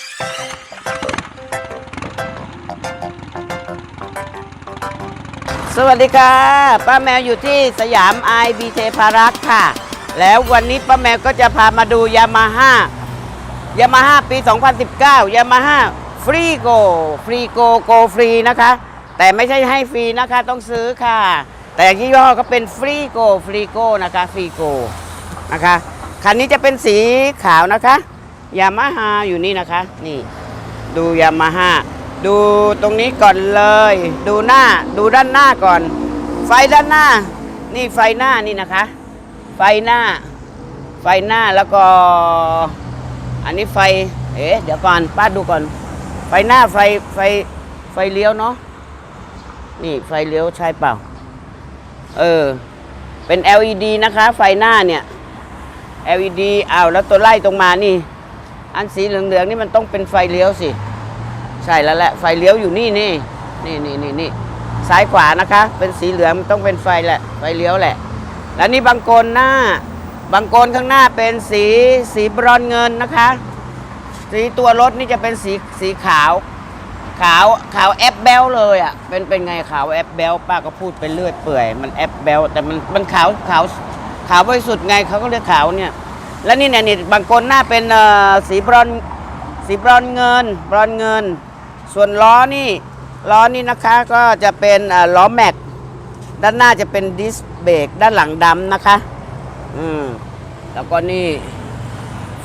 สวัสดีค่ะ ป้าแมวอยู่ที่สยามไอบีเทพารักษ์ค่ะ แล้ววันนี้ป้าแมวก็จะพามาดูยามาฮ่ายามาฮ่าปี 2019 ยามาฮ่าฟรีโกฟรีโกโกฟรีนะคะ แต่ไม่ใช่ให้ฟรีนะคะต้องซื้อค่ะ แต่ยี่ห้อก็เป็นฟรีโกฟรีโกนะคะฟรีโกนะคะคันนี้จะเป็นสีขาวนะคะ ยามาฮ่าอยู่นี่นะคะ นี่ ดูยามาฮ่าดูตรงนี้ก่อนเลย ดูหน้าดูด้านหน้าก่อน ไฟด้านหน้า นี่ไฟหน้านี่นะคะ ไฟหน้า ไฟหน้าแล้วก็ อันนี้ไฟ เอ๊ะเดี๋ยวก่อนป้าดูก่อน ไฟหน้าไฟไฟไฟเลี้ยวเนาะนี่ไฟเลี้ยวใช่เปล่า เออ เป็น LED นะคะ ไฟหน้าเนี่ย LED อ้าวแล้วตัวไล่ตรงมานี่ อันสีเหลืองๆนี่มันต้องเป็นไฟเลี้ยวสิ ใช่แล้วแหละไฟเลี้ยวอยู่นี่นี่นี่นี่นี่นี่ซ้ายขวานะคะ เป็นสีเหลืองมันต้องเป็นไฟแหละไฟเลี้ยวแหละ แล้วนี่บางโกนหน้าบางโกนข้างหน้าเป็นสีสีบรอนเงินนะคะ สีตัวรถนี่จะเป็นสีสีขาว ขาวขาวแอปเบลเลยอะเป็นเป็นไงขาวแอปเบลป้าก็พูดไปเรื่อยเปื่อย มันแอปเบลแต่มันมันขาวขาวขาวบริสุทธิ์ไงเขาก็เรียกขาวเนี่ย แล้วนี่เนี่ยนี่บางคนหน้าเป็นสีบรอนสีบรอนเงิน บรอนเงิน ส่วนล้อนี่ล้อนี่นะคะก็จะเป็นล้อแม็ก ด้านหน้าจะเป็นดิสเบรกด้านหลังดำนะคะ อืมแล้วก็นี่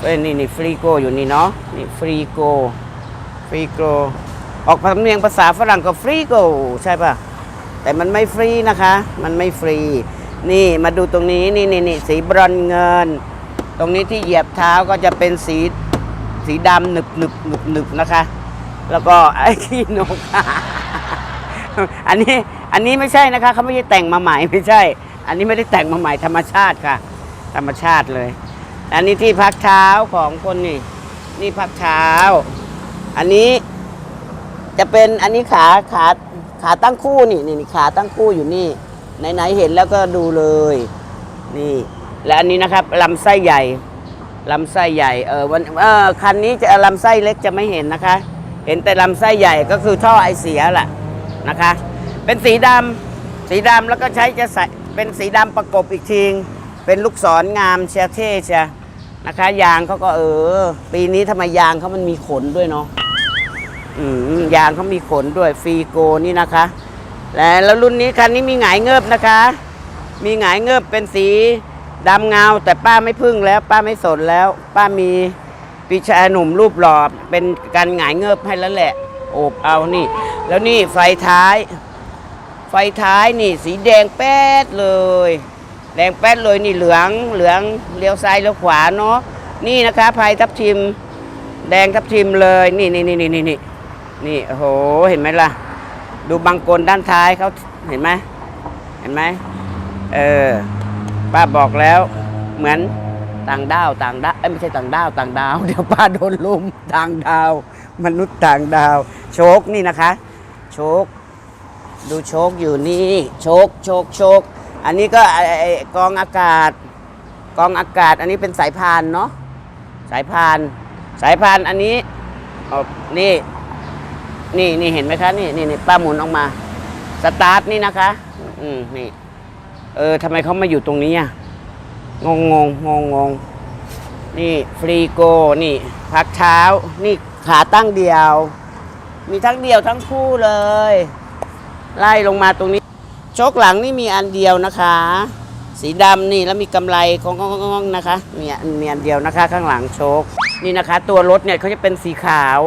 เอ้ยนี่นี่ฟรีโกอยู่นี่เนาะนี่ฟรีโกฟรีโกออกสำเนียงภาษาฝรั่งก็ฟรีโกใช่ปะแต่มันไม่ฟรีนะคะ มันไม่ฟรี นี่มาดูตรงนี้นี่นี่นี่สีบรอนเงิน ตรงนี้ที่เหยียบเท้าก็จะเป็นสีสีดำหนึบหนึบหนึบหนึบนะคะ แล้วก็ไอ้ขี้นก อันนี้อันนี้ไม่ใช่นะคะเขาไม่ได้แต่งมาใหม่ไม่ใช่ อันนี้ไม่ได้แต่งมาใหม่ธรรมชาติค่ะ ธรรมชาติเลย อันนี้ที่พักเท้าของคนนี่ นี่พักเท้า อันนี้จะเป็นอันนี้ขาขาขาตั้งคู่นี่นี่ขาตั้งคู่อยู่นี่ ไหนๆเห็นแล้วก็ดูเลย นี่ และอันนี้นะครับลำไส้ใหญ่ลำไส้ใหญ่เออวันเออคันนี้จะลำไส้เล็กจะไม่เห็นนะคะ เห็นแต่ลำไส้ใหญ่ก็คือท่อไอเสียแหละนะคะ เป็นสีดำสีดำแล้วก็ใช้จะใส่เป็นสีดำประกบอีกทีเป็นลูกศรงามเชียเท่เชียนะคะยางเขาก็เออ ปีนี้ทำไมยางเขามันมีขนด้วยเนาะอืมยางเขามีขนด้วยฟรีโกนี่นะคะ และแล้วรุ่นนี้คันนี้มีหงายเงิบนะคะ มีหงายเงิบเป็นสี ดำเงาแต่ป้าไม่พึ่งแล้ว ป้าไม่สนแล้ว ป้ามีปีชายหนุ่มรูปหล่อเป็นการหงายเงิบให้แล้วแหละ โอบเอานี่ แล้วนี่ไฟท้าย ไฟท้ายนี่ สีแดงแป๊ดเลย แดงแป๊ดเลยนี่เหลืองเหลืองเลี้ยวซ้ายเลี้ยวขวาเนาะนี่นะคะพายทับทิม แดงทับทิมเลยนี่นี่นี่นี่นี่นี่นี่โอ้โหเห็นไหมล่ะ ดูบางกลด้านท้ายเขาเห็นไหมเห็นไหมเออ ป้าบอกแล้ว เหมือนต่างดาวต่างดาวเอ้ยไม่ใช่ต่างดาวต่างดาว เดี๋ยวป้าโดนลุมต่างดาว มนุษย์ต่างดาว โชคนี่นะคะ โชค ดูโชคอยู่นี่โชคโชคโชคอันนี้ก็ไอไอกองอากาศ กองอากาศ อันนี้เป็นสายพานเนาะสายพาน สายพานอันนี้นี่ นี่นี่เห็นไหมคะนี่นี่นี่ป้าหมุนออกมา สตาร์ทนี่นะคะ อืมนี่ เออทำไมเขามาอยู่ตรงนี้อะงงงงงงงนี่ฟรีโกนี่ พักเท้า นี่ขาตั้งเดียว มีทั้งเดียวทั้งคู่เลย ไล่ลงมาตรงนี้โชคหลังนี่มีอันเดียวนะคะ สีดำนี่แล้วมีกำไรของงๆๆนะคะมีมีอันเดียวนะคะ ข้างหลังโชคนี่นะคะ ตัวรถเนี่ยเขาจะเป็นสีขาว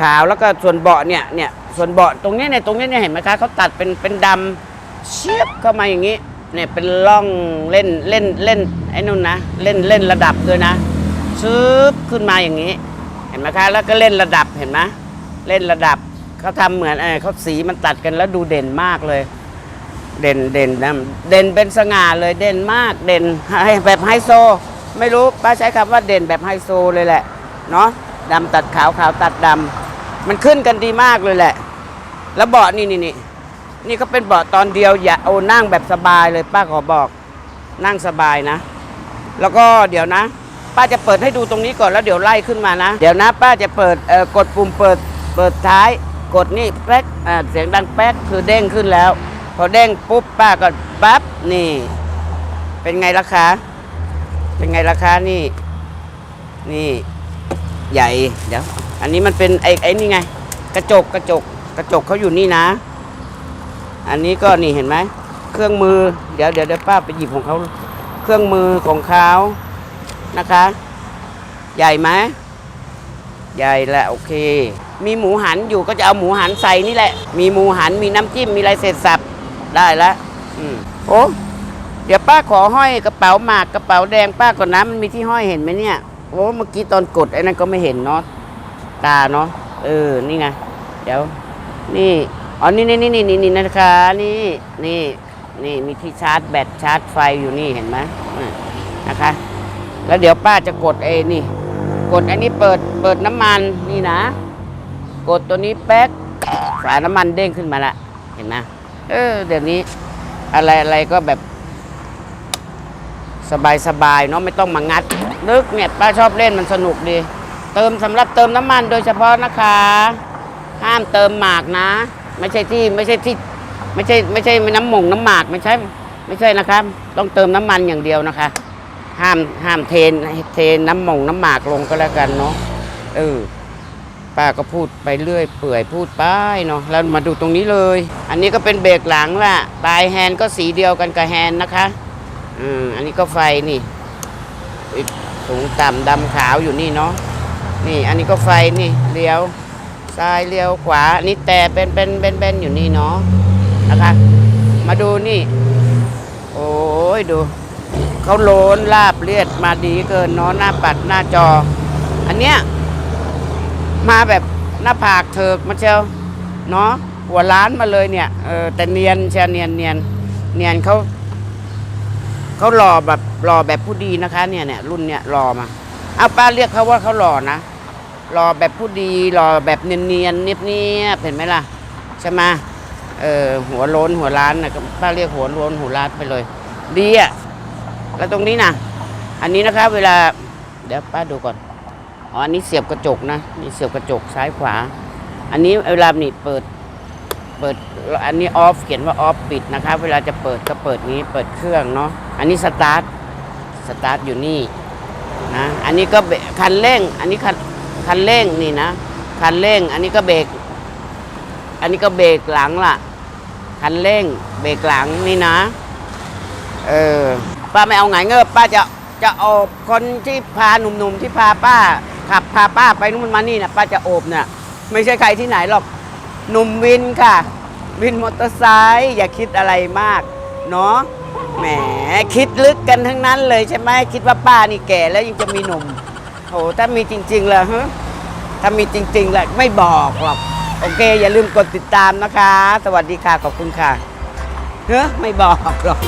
ขาวแล้วก็ส่วนเบาะเนี่ยเนี่ยส่วนเบาะตรงนี้เนี่ยตรงนี้เนี่ยเห็นไหมคะเขาตัดเป็นเป็นดำ เชียบเข้ามาอย่างนี้เนี่ยเป็นร่องเล่นเล่นเล่นไอ้นู่นนะเล่นเล่นระดับด้วยนะซึบขึ้นมาอย่างนี้ เห็นไหมคะ แล้วก็เล่นระดับเห็นไหมเล่นระดับเขาทำเหมือนเออเขาสีมันตัดกันแล้วดูเด่นมากเลย เด่นเด่นนะเด่นเป็นสง่าเลยเด่นมากเด่นให้แบบไฮโซ ไม่รู้ป้าใช้คำว่าเด่นแบบไฮโซเลยแหละเนาะดำตัดขาวขาวตัดดำมันขึ้นกันดีมากเลยแหละ แล้วเบาะนี่นี่นี่ นี่ก็เป็นเบาะตอนเดียวอย่าโอ้นั่งแบบสบายเลยป้าขอบอกนั่งสบายนะ แล้วก็เดี๋ยวนะ ป้าจะเปิดให้ดูตรงนี้ก่อนแล้วเดี๋ยวไล่ขึ้นมานะ เดี๋ยวนะ ป้าจะเปิดเอ่อกดปุ่มเปิดเปิดท้ายกดนี่แป๊กอ่าเสียงดังแป๊กคือเด้งขึ้นแล้ว พอเด้งปุ๊บป้าก็ปั๊บนี่ เป็นไงราคาเป็นไงราคานี่ นี่ใหญ่เดี๋ยว อันนี้มันเป็นไอ้ไอ้นี่ไง กระจกกระจกกระจกเขาอยู่นี่นะ อันนี้ก็นี่เห็นไหมเครื่องมือเดี๋ยวเดี๋ยวเดี๋ยวป้าไปหยิบของเขาเครื่องมือของเขานะคะ ใหญ่ไหมใหญ่แหละโอเค มีหมูหันอยู่ก็จะเอาหมูหันใส่นี่แหละ มีหมูหันมีน้ำจิ้มมีอะไรเสร็จสับได้แล้วอืมโอ้เดี๋ยวป้าขอห้อยกระเป๋าหมากกระเป๋าแดงป้าก่อนนะมันมีที่ห้อยเห็นไหมเนี่ยโอ้เมื่อกี้ตอนกดไอ้นั่นก็ไม่เห็นเนาะตาเนาะเออนี่ไงเดี๋ยวนี่ อ๋อนี่นี่นี่นี่นี่นี่นะคะ นี่ นี่ นี่ มีที่ชาร์จแบตชาร์จไฟอยู่นี่เห็นไหมนะคะ แล้วเดี๋ยวป้าจะกดไอ้นี่ กดอันนี้เปิด เปิดน้ำมันนี่นะ กดตัวนี้แป๊ก ฝาน้ำมันเด้งขึ้นมาละ เห็นไหมเออ เดี๋ยวนี้อะไรอะไรก็แบบ สบายสบายเนาะไม่ต้องมางัด นึกเนี่ยป้าชอบเล่นมันสนุกดี เติมสำหรับเติมน้ำมันโดยเฉพาะนะคะ ห้ามเติมหมากนะ ไม่ใช่ที่ไม่ใช่ที่ไม่ใช่ไม่ใช่น้ำหมงน้ำหมากไม่ใช่ ไม่ใช่นะครับ ต้องเติมน้ำมันอย่างเดียวนะคะ ห้ามห้ามเทนเทน้ำหมงน้ำหมากลงก็แล้วกันเนาะเออป้าก็พูดไปเรื่อย เปื่อยพูดไปเนาะแล้วมาดูตรงนี้เลย อันนี้ก็เป็นเบรกหลังล่ะปลายแฮนก็สีเดียวกันกับแฮนนะคะอืมอันนี้ก็ไฟนี่สูงต่ำดำขาวอยู่นี่เนาะนี่ อันนี้ก็ไฟนี่เลี้ยว ซ้ายเลี้ยวขวานนี้แต่เป็นเป็นเป็นเป็นอยู่นี่เนาะนะคะมาดูนี่ โอ้ยดูเขาโลนลาบเลียดมาดีเกินเนาะหน้าปัดหน้าจอ อันเนี้ยมาแบบหน้าผากเถิกมาเชียวเนาะหัวล้านมาเลยเนี่ยเออแต่เนียนเชียเนียนเนียนเนียนเขาเขาหล่อแบบหล่อแบบผู้ดีนะคะ เนี่ยเนี่ยรุ่นเนี่ยหล่อมาเอาป้าเรียกเขาว่าเขาหล่อนะ รอแบบผู้ดีรอแบบเนียนๆเนียบๆเห็นไหมล่ะใช่ไหมเออหัวโล้นหัวล้านนะป้าเรียกหัวโล้นหัวล้านไปเลย ดีอะแล้วตรงนี้นะอันนี้นะคะเวลาเดี๋ยวป้าดูก่อนอ๋ออันนี้เสียบกระจกนะนี่เสียบกระจกซ้ายขวา อันนี้เวลานี่เปิดเปิดอันนี้ออฟเขียนว่าออฟปิดนะคะเวลาจะเปิดก็เปิดนี้เปิดเครื่องเนาะอันนี้สตาร์ทสตาร์ทอยู่นี่นะอันนี้ก็คันเร่ง อันนี้คัน คันเร่งนี่นะ คันเร่ง อันนี้ก็เบรก อันนี้ก็เบรกหลังล่ะ คันเร่ง เบรกหลังนี่นะ เออ ป้าไม่เอาไงเงือบป้าจะจะเอาคนที่พาหนุ่มๆที่พาป้า ขับพาป้าไปนู่นมานี่นะป้าจะโอบเนี่ยไม่ใช่ใครที่ไหนหรอกหนุ่มวินค่ะ วินมอเตอร์ไซค์อย่าคิดอะไรมาก เนาะแหมคิดลึกกันทั้งนั้นเลยใช่ไหมคิดว่าป้านี่แก่แล้วยังจะมีหนุ่ม โหถ้ามีจริงๆเลยฮะถ้ามีจริงๆเละไม่บอกหรอกโอเค อย่าลืมกดติดตามนะคะ สวัสดีค่ะ ขอบคุณค่ะเฮ้ไม่บอกหรอก